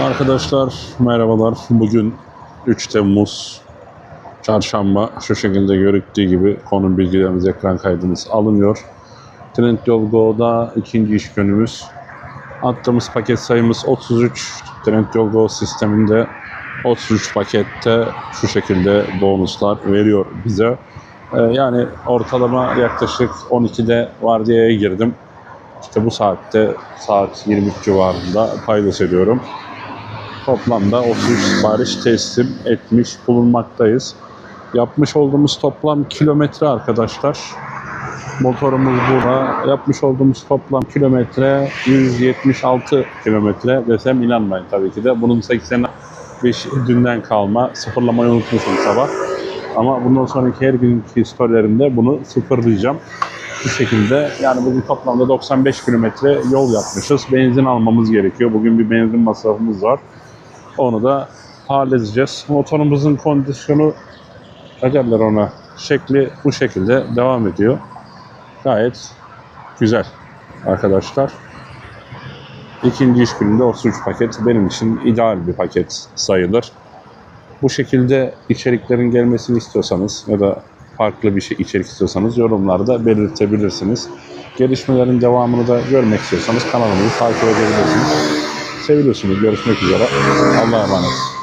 Arkadaşlar merhabalar. Bugün 3 Temmuz Çarşamba. Şu şekilde görüktüğü gibi konum bilgilerimiz, ekran kaydımız alınıyor. Trendyol Go'da ikinci iş günümüz. Attığımız paket sayımız 33. Trendyol Go sisteminde 33 pakette şu şekilde bonuslar veriyor bize. Ee, yani ortalama yaklaşık 12'de vardiyaya girdim. İşte bu saatte saat 23 civarında paydos ediyorum. Toplamda 33 sipariş teslim etmiş bulunmaktayız. Yapmış olduğumuz toplam kilometre arkadaşlar. Motorumuz burada. Yapmış olduğumuz toplam kilometre 176 kilometre desem inanmayın tabii ki de. Bunun 85 dünden kalma. Sıfırlamayı unutmuşum sabah. Ama bundan sonraki her günkü storylerimde bunu sıfırlayacağım. Bu şekilde yani bugün toplamda 95 kilometre yol yapmışız. Benzin almamız gerekiyor. Bugün bir benzin masrafımız var. Onu da halledeceğiz. Motorumuzun kondisyonu ne ona şekli bu şekilde devam ediyor. Gayet güzel arkadaşlar. İkinci iş gününde 33 paket benim için ideal bir paket sayılır. Bu şekilde içeriklerin gelmesini istiyorsanız ya da farklı bir şey içerik istiyorsanız yorumlarda belirtebilirsiniz. Gelişmelerin devamını da görmek istiyorsanız kanalımızı takip edebilirsiniz. Seviyorsunuz. Görüşmek üzere. Allah'a emanet.